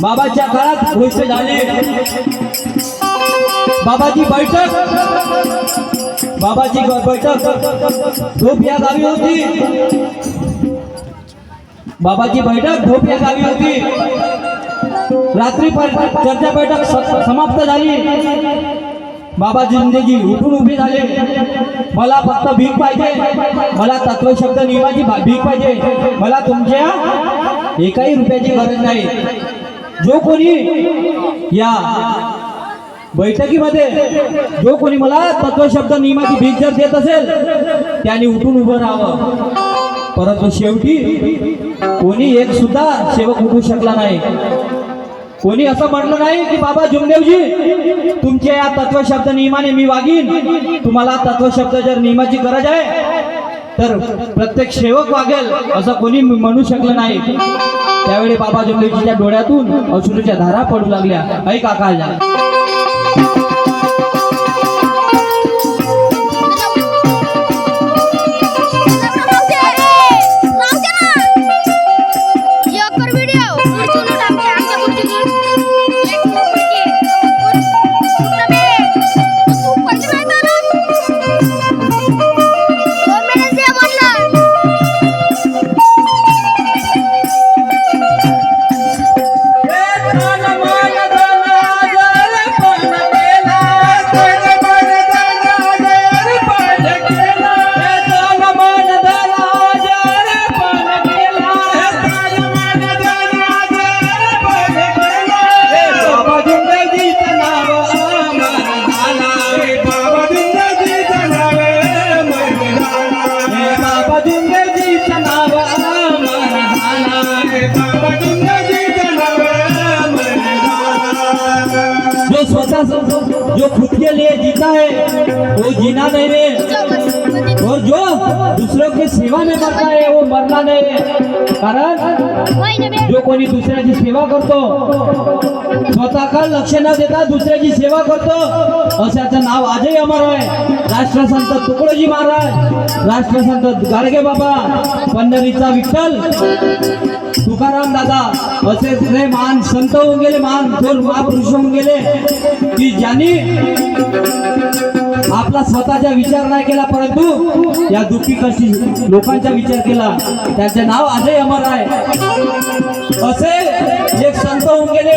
बाबाच्या काळात भविष्य झाले. बाबाची बैठक. बाबाची बैठक. झोप या गावी होती. बाबाची बैठक झोप या गावी होती. रात्री चर्चा बैठक समाप्त झाली. बाबा जिंदेजी उठून उभे झाले. मला फक्त भीक पाहिजे. मला तत्वशब्द नियमाची भा- भीक पाहिजे. मला तुमच्या एकाही रुपयाची गरज नाही. जो कोणी या बैठकीमध्ये जो कोणी मला तत्वशब्द नियमाची भीक जर देत असेल त्याने उठून उभं राहावं. परंतु शेवटी कोणी एक सुद्धा सेवक उठू शकला नाही. कोणी असं म्हटलं नाही की बाबा जुमदेवजी तुमच्या या तत्वशब्द नियमाने मी वागीन. तुम्हाला तत्वशब्द जर नियमाची गरज आहे तर प्रत्येक सेवक वागेल असं कोणी म्हणू शकलं नाही. त्यावेळी बाबा जुमदेवजीच्या डोळ्यातून अश्रूच्या धारा पडू लागल्या. ऐका का जीता है वो जीना नहीं रे और जो दूसरों की सेवा में मरता है वो मरना नहीं है कारण जो कोणी दुसऱ्याची सेवा करतो स्वतःकडे लक्ष न देता दुसऱ्याची सेवा करतो अशाचं नाव आजही अमर आहे. राष्ट्रसंत तुकडोजी महाराज राष्ट्रसंत गाडगे बाबा पंढरीचा विठ्ठल तुकाराम दादा असे सगळे महान संत होऊन गेले महान थोर महापुरुष होऊन गेले की ज्यांनी आपला स्वतःचा विचार नाही केला परंतु या दुःखी कशी लोकांचा विचार केला त्यांचे नाव आजही अमर आहे असे एक संत होऊन गेले.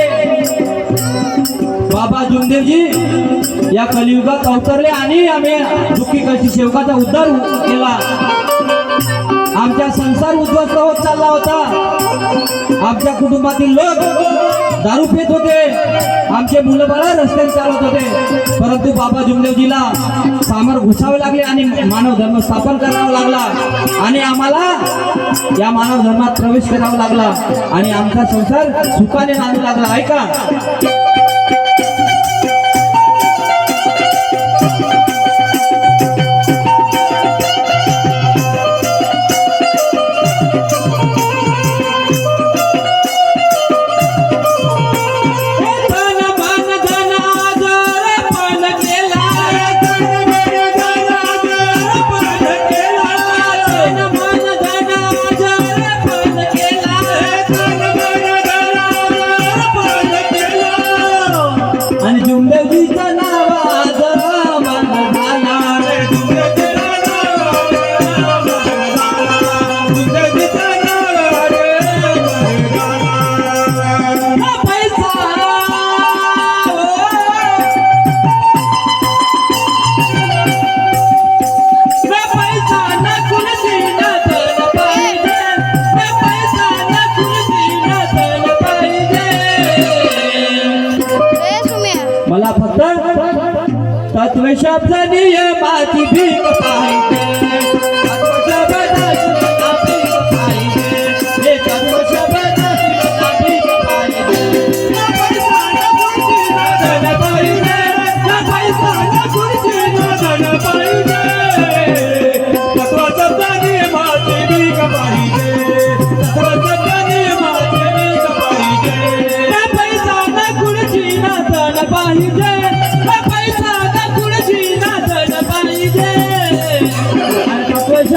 बाबा जुमदेवजी या कलियुगात अवतरले आणि आम्ही दुःखी कशी सेवकाचा उद्धार केला. आमचा संसार उद्ध्वस्त होत चालला होता. आमच्या कुटुंबातील लोक दारू पित होते. आमचे मुलं बाळ रस्त्याने चालत होते. परंतु बाबा जुमदेवजीला सामर घुसावे लागले आणि मानव धर्म स्थापन करावा लागला. आणि आम्हाला या मानव धर्मात प्रवेश करावा लागला. आणि आमचा संसार सुखाने नांदू लागला. ऐका. द्वेषाचा नियमाची भीक पाहिजे